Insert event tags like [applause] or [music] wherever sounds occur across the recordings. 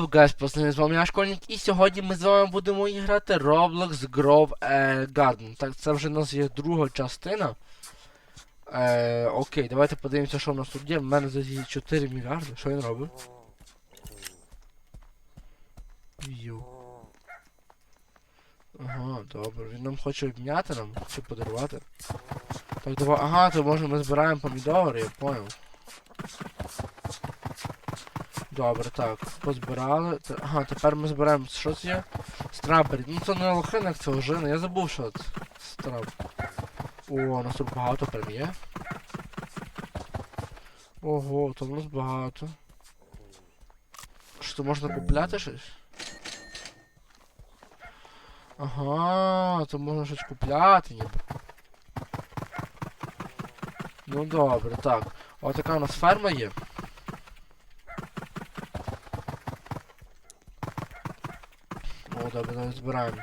Йоу, гайс, пацани, з вами я школьник, і сьогодні ми з вами будемо грати Roblox Grove е, Garden. Так, це вже у нас є друга частина. Е, окей, давайте подивимося, що в нас тут є. В мене тут є 4 мільярди. Що він робить? Ю. Ага, добре. Він нам хоче обміняти нам, чи подарувати. Так, давай. Ага, то може ми збираємо помідори, я понял. Добре, так. Позбирали. Те- Ага, тепер ми збираємо. Що це є? Страбері. Ну це не лохинок, це ожина. Я забув, що це. Страб. О, у нас тут багато прям є. Ого, то в нас багато. Що можна купляти щось? Ага, то можна щось купляти ніби. Ну добре, так. Ось така у нас ферма є. Добре, давай збираємо.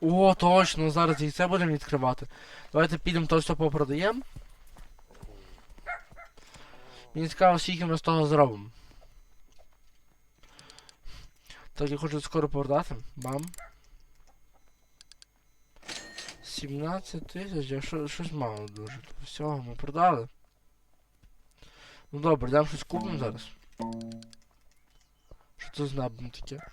О, точно, зараз яйце будемо відкривати. Давайте підемо то все попродаємо. Мені цікаво, скільки ми з того зробимо. Так, я хочу скоро продати. Бам. 17 тисяч, я що, щось мало дуже. Всього ми продали. Ну добре, йдемо щось купимо зараз. Що це з небом таке?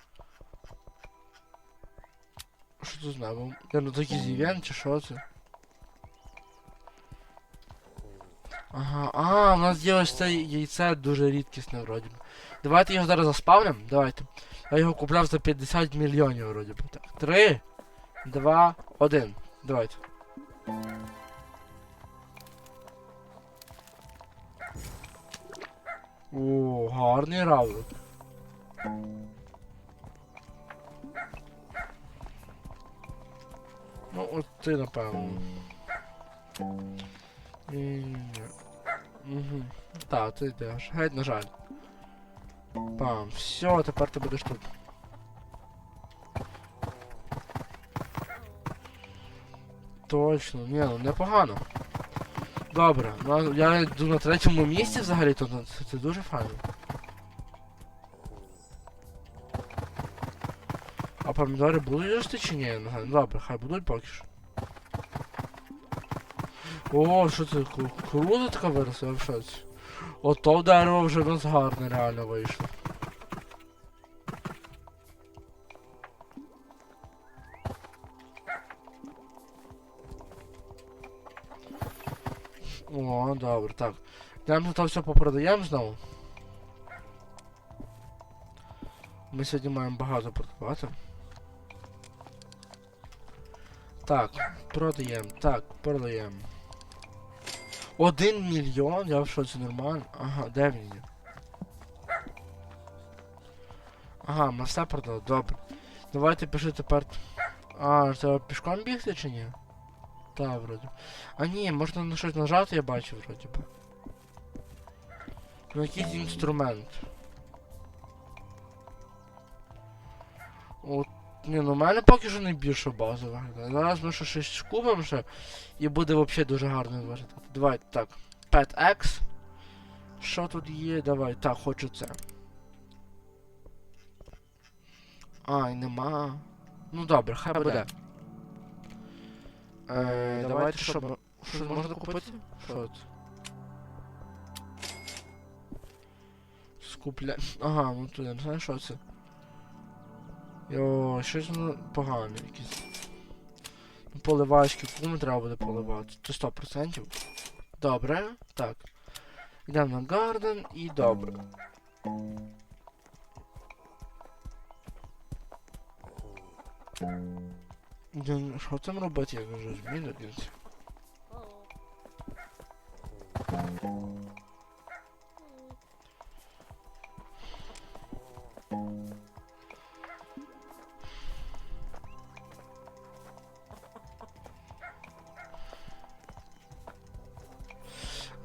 Що це з небом? Я ну такий зів'ян чи що це? Ага, а, у нас є ось це яйце дуже рідкісне вроді. Давайте його зараз заспавним. Давайте. Я його купляв за 50 мільйонів вроді би. Так. Три, два, один. Давайте. О, гарний равлик. Ну, от ти напевно. Угу. Так, ти йдеш. Геть, на жаль. Пам, все, тепер ти будеш тут. Точно, ні, ну непогано. Добре, ну, я йду на третьому місці взагалі, то ну, це, це дуже файно. А помідори будуть рости чи ні? Ну, Добре, хай будуть поки що. О, що це? Кукурудза така виросла, в шоці. Ото дерево вже в нас гарне реально вийшло. О, добре, так. Йдемо то все попродаємо знову. Ми сьогодні маємо багато продавати. Так, продаємо, так, продаємо. Один мільйон? Я в шоці нормально. Ага, де він? Ага, ми все продали, добре. Давайте пиши тепер. А, треба пішком бігти чи ні? Так, вроді. А ні, можна на щось нажати, я бачу, вроді би. Ну якийсь інструмент. От, ні, ну в мене поки що найбільша база виглядає. Зараз ми ще щось купимо ще і буде взагалі дуже гарно виглядати. Давай, так. Pet X. Що тут є? Давай, так, хочу це. Ай, нема. Ну добре, хай буде. Е, давайте що, ми- що можна купити? Що це? Скупля... Ага, ну то не знаю, що це. Йо, щось ну, погане якесь. Ну, Поливачки, кому треба буде поливати? Це 100%. Добре, так. Йдемо на гарден і добре. Блін, Що там робити, як вже зміни кінці?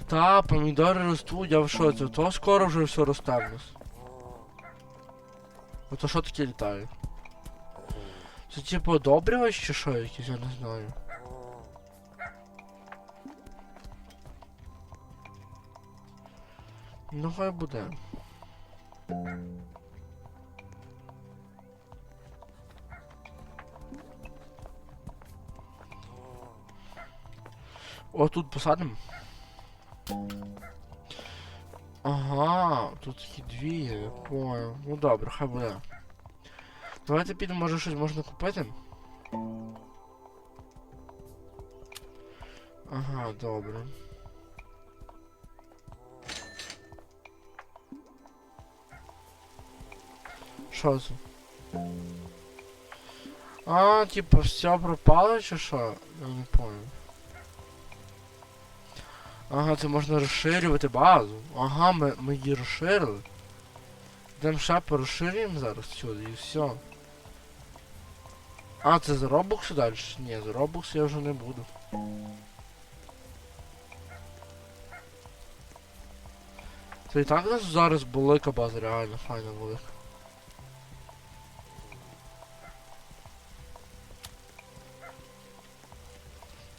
Та, помідори ростуть, я в шоці. То скоро вже все росте в нас. А то що таке літає? Це типу одобрювач чи що якийсь, я не знаю. Ну хай буде. О, тут посадимо. Ага, тут такі дві, є, я понял. Ну добре, хай буде. Давайте підемо, може щось можна купити. Ага, добре. Що це? А, типа, все пропало чи що? Я не понял. Ага, це можна розширювати базу. Ага, ми, ми її розширили. Йдемо ще порозширюємо зараз сюди і все. А, це за робокси далі? Ні, за робокс я вже не буду. Це і так нас зараз велика база, реально файна велика.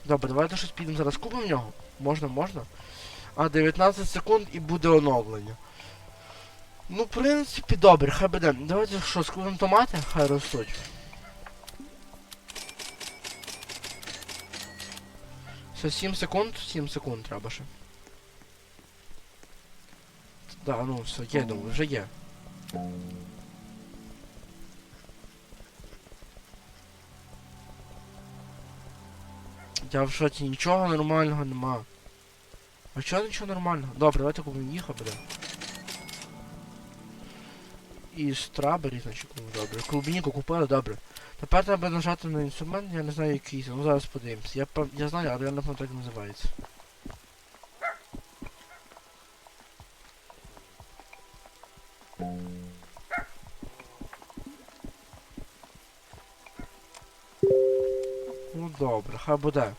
Добре, давайте щось підемо зараз купимо в нього. Можна, можна. А, 19 секунд і буде оновлення. Ну, в принципі, добре, хай буде. Давайте що, скупимо томати, хай ростуть. Все, 7 секунд, 7 секунд треба ще. Да, ну все, є, думаю, вже є. Я в шоці, нічого нормального нема. А чого нічого нормального? Добре, давайте купимо їх, буде. І страбері, значить, добре. Клубніку купили, добре. Тепер треба нажати на інструмент, я не знаю який ну зараз подивимось. Я, я знаю, але я не пам'ятаю, як називається. Ну добре, хай буде.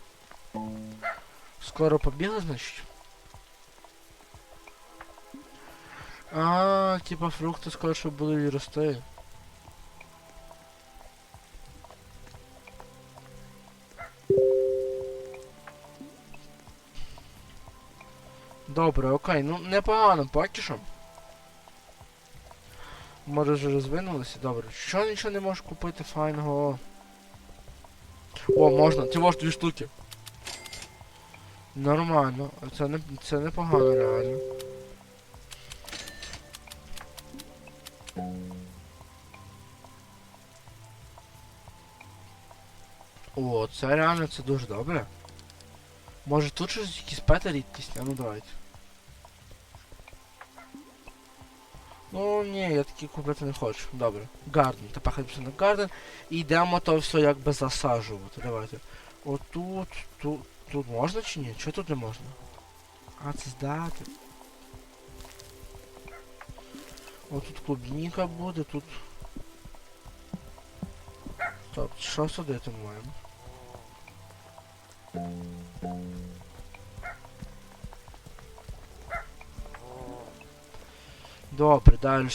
Скоро побігли, значить? А, типа фрукти скоріше будуть рости. Добре, окей, ну непогано, поки. Може вже розвинулися, добре. Що нічого не можеш купити файного? О, можна, ти можеш дві штуки. Нормально, це не це непогано реально. О, це реально це дуже добре. Може тут щось якісь пети рідкісні, ну давайте. Ну ні, я такі купити не хочу. Добре. Гарден. Тепер хай на гарден. І йдемо то все якби засаджувати. Давайте. Отут, тут, тут можна чи ні? Чого тут не можна? А, це здати. О, тут клубніка буде, тут. Стоп, що садити маємо? Добре, далі.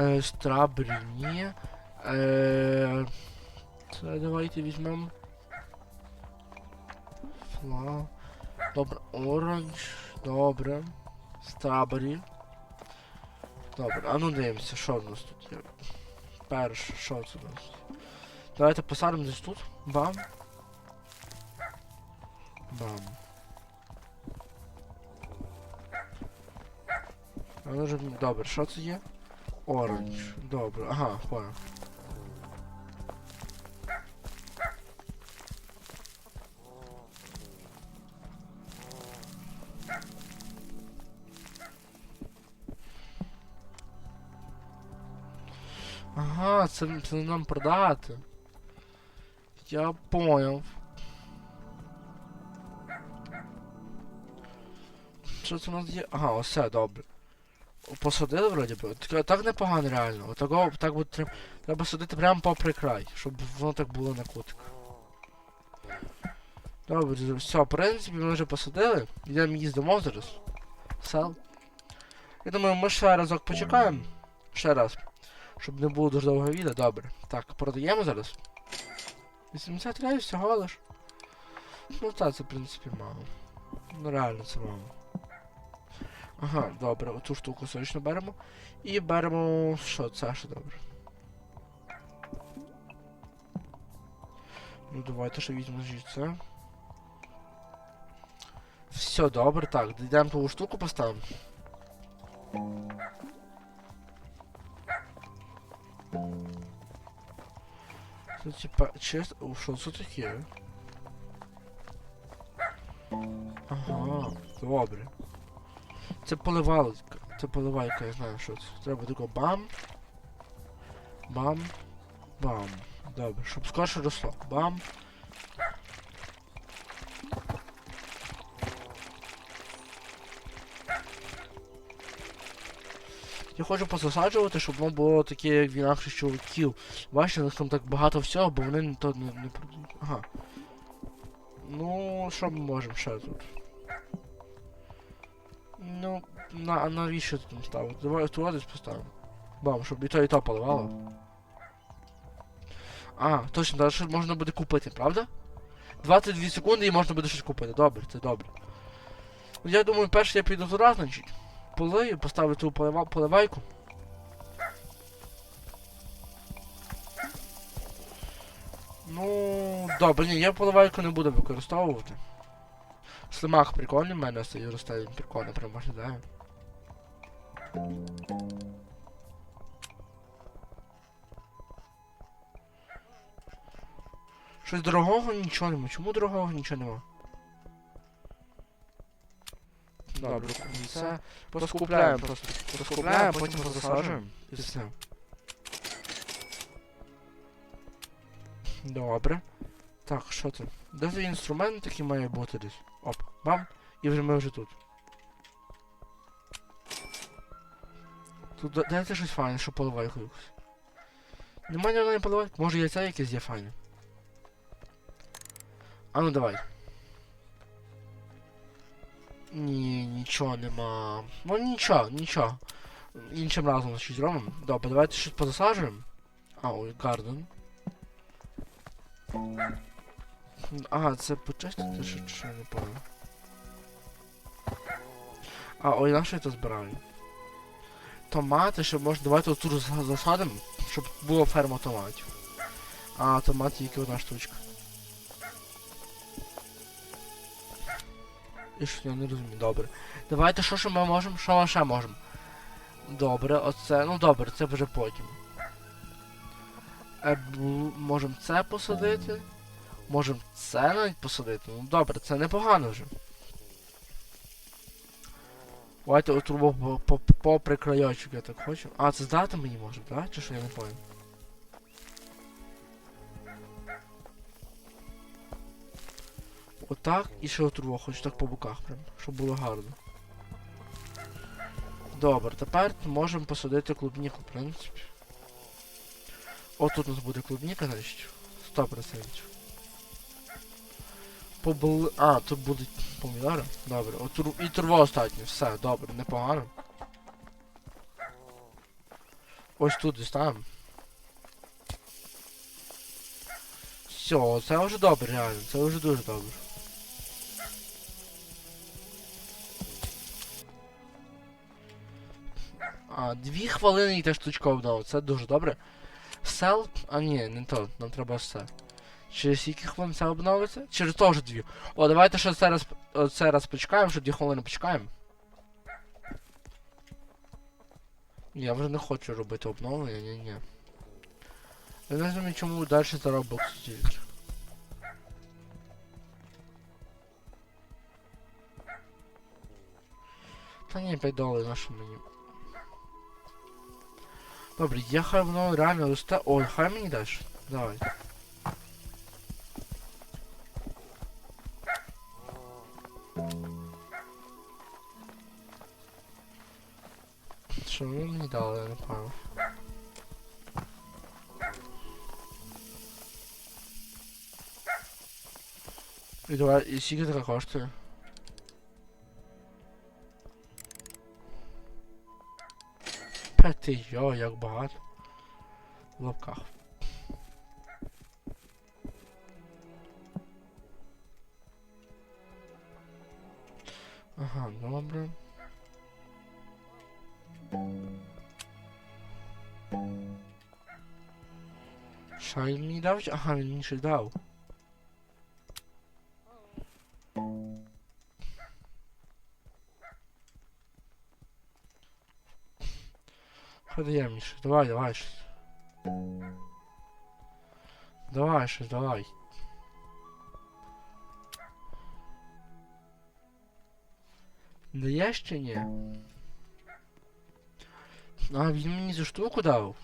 Е, страбері, ні. Е, це давайте візьмемо. Фла. Добре, оранж. Добре. Страбері. Добре, а ну дивимося, що в нас тут є. Перше, що це у нас? Давайте посадимо десь тут. Бам. Бам. А ну вже добре, що це є? Оранж. Добре, ага, понял. Ага, це, це нам продати. Я понял. Що це у нас є? Ага, осе, добре. Посадили вроді би. Так, непогано реально. Отаго, так от треба, треба садити прямо попри край, щоб воно так було на кутик. Добре, все, в принципі, ми вже посадили. Йдемо їздимо зараз. Сел. Я думаю, ми ще разок почекаємо. Ще раз. Щоб не було дуже довго відео, добре. Так, продаємо зараз. 80 реалів всього лиш. Ну так, це в принципі мало. Ну реально це мало. Ага, добре, оцю штуку точно беремо. І беремо. Що, це ще добре. Ну давайте ще візьмемо звідси. Все, добре, так, йдемо ту штуку поставимо. Це типа чесно. О, що це таке? Ага, добре. Це поливалка. Це поливайка, я знаю, що це. Треба тако бам. Бам. Бам. Добре, щоб скорше росло. Бам. Я хочу пососаджувати, щоб воно було таке, як в інакших чоловіків. Бачите, у них там так багато всього, бо вони не то не, не продають. Ага. Ну, що ми можемо ще тут? Ну, на, навіщо тут ставити? Давай туди десь поставимо. Бам, щоб і то, і то поливало. А, точно, даже щось можна буде купити, правда? 22 секунди і можна буде щось купити. Добре, це добре. Я думаю, перше я піду туди, значить. Полию, поставлю ту полива, поливайку. Ну, добре, ні, я поливайку не буду використовувати. Слимак прикольний в мене стає росте, він прикольно прям виглядає. Щось дорогого нічого нема. Чому дорогого нічого нема? Добре, це поскупляємо просто. Поскупляємо, потім позасаджуємо. І все. Добре. Так, що це? Де цей інструмент такий має бути десь? Оп, бам, і вже ми вже тут. Тут дайте щось файне, що поливайку якусь. Нема ні не поливайки? Може яйця якесь є файне? А ну давай. Ні, нічого нема. Ну нічого, нічого. Іншим разом щось зробимо. Добре, давайте щось позасаджуємо. А, ой, гарден. Ага, це почистити, що, що я не понял. А, ой, на що я збираю? Томати, ще може, давайте тут зас- засадимо, щоб була ферма томатів. А, томат тільки одна штучка. І що я не розумію, добре. Давайте що ще ми можемо? Що ми ще можемо? Добре, оце. Ну добре, це вже потім. Е, можемо це посадити. Можемо це навіть посадити. Ну добре, це непогано вже. Давайте отрубу по, по, по я так хочу. А, це здати мені може, так? Чи що я не понял? Отак і ще отрубу хочу так по боках прям, щоб було гарно. Добре, тепер можемо посадити клубніку, в принципі. О, тут у нас буде клубніка, значить. 100%. Побли... А, тут будуть помідори. Добре. От і турво остатнє. Все, добре, непогано. Ось тут там. Все, це вже добре, реально, це вже дуже добре. А, дві хвилини і та штучка обнова, це дуже добре. Сел? А ні, не то, нам треба все. Через скільки хвилин це обновиться? Через теж дві. О, давайте ще це раз, це раз що дві хвилини почекаємо. Я вже не хочу робити обновлення, ні, ні. Я не розумію, чому далі за Roblox тільки. Та ні, 5 доларів на мені. Добре, я хай воно реально росте. Ой, хай мені даш. Давай. Porque tu vai. E 5 da Costa. PTJ, Iago Barrato. Local. Ага, добре. Шайн мені дав? Ага, він мені ще дав. Дає? Давай, давай щось. Давай щось, давай. Даєш чи ні? А, він мені цю штуку дав.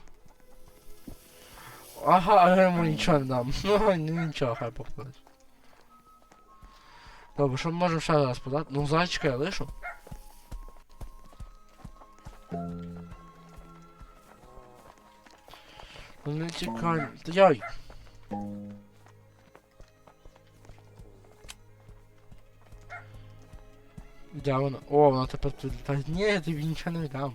Ага, а я йому нічого не дам. [laughs] Ну нічого, хай походить. Добре, що ми можемо ще раз подати? Ну, зайчика я лишу. Ну не тікай. Та яй. Де вона? О, вона тепер тут літає. Ні, я тобі нічого не дам.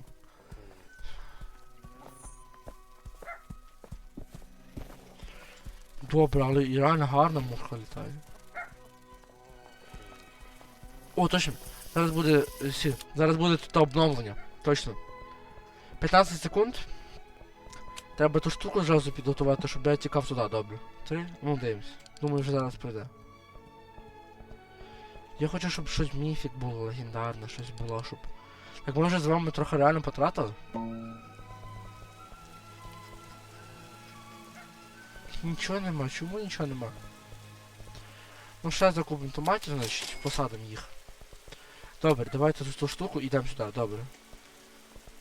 Добре, але і реально гарна мушка літає. О, точно. Зараз буде. е, Сі, зараз буде тут обновлення. Точно. 15 секунд. Треба ту штуку зразу підготувати, щоб я тікав туди, добре. Три? Ну дивимось. Думаю, вже зараз прийде. Я хочу, щоб щось міфік було легендарне, щось було, щоб. Так ми вже з вами трохи реально потратили. Нічого нема, чому нічого нема? Ну ще закупимо томатів, значить, посадимо їх. Добре, давайте цю штуку йдемо сюди, добре.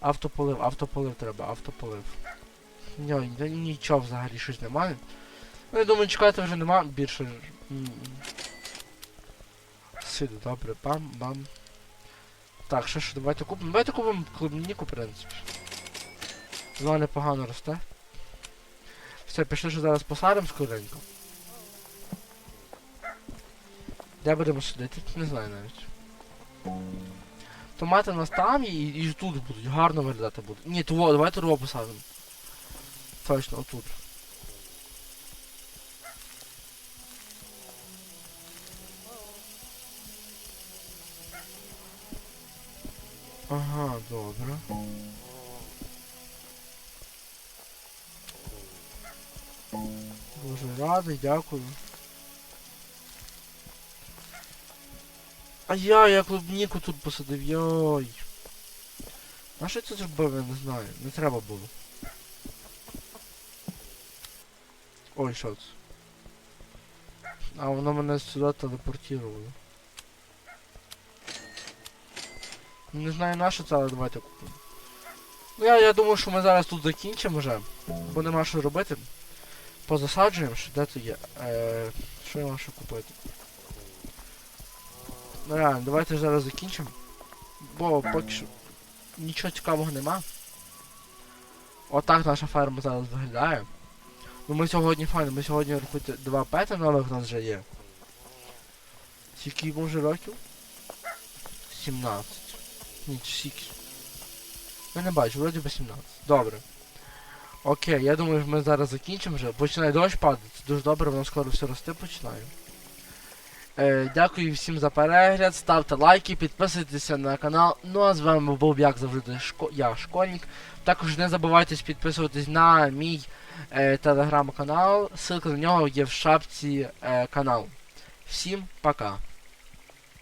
Автополив, автополив треба, автополив. Ні, ні- нічого взагалі щось немає. Ну я думаю, чекати вже нема більше. Сиду, добре, бам, бам. Так, що ж, давайте купимо. Давайте купимо клубніку, в принципі. Вона непогано росте. Все, пішли, що зараз посадимо скоренько. Де будемо сидіти? Не знаю навіть. Томати у нас там і, і тут будуть, гарно виглядати будуть. Ні, того, давайте того посадимо. Точно, отут. Ага, добре. Дуже радий, дякую. А я, я клубніку тут посадив, йой. А що це зробив, я не знаю. Не треба було. Ой, що? А воно мене сюди телепортувало. Не знаю на що це, але давайте купимо. Ну я, я думаю, що ми зараз тут закінчимо вже. Бо нема що робити. Позасаджуємо, що де то є. Е, що я можу купити? Ну реально, давайте зараз закінчимо. Бо поки що нічого цікавого нема. Отак наша ферма зараз виглядає. Ну ми сьогодні файно, ми сьогодні рахуйте два пета нових у нас вже є. Скільки йому вже років? 17. Ні, чи скільки? Я не бачу, вроді би 17. Добре. Окей, я думаю, ми зараз закінчимо вже. Починає дощ падати. Дуже добре, воно скоро все рости починає. Е, дякую всім за перегляд, ставте лайки, підписуйтеся на канал. Ну а з вами був як завжди шко... я, школьник. Також не забувайте підписуватись на мій е, телеграм-канал. Ссылка на нього є в шапці е, каналу. Всім пока.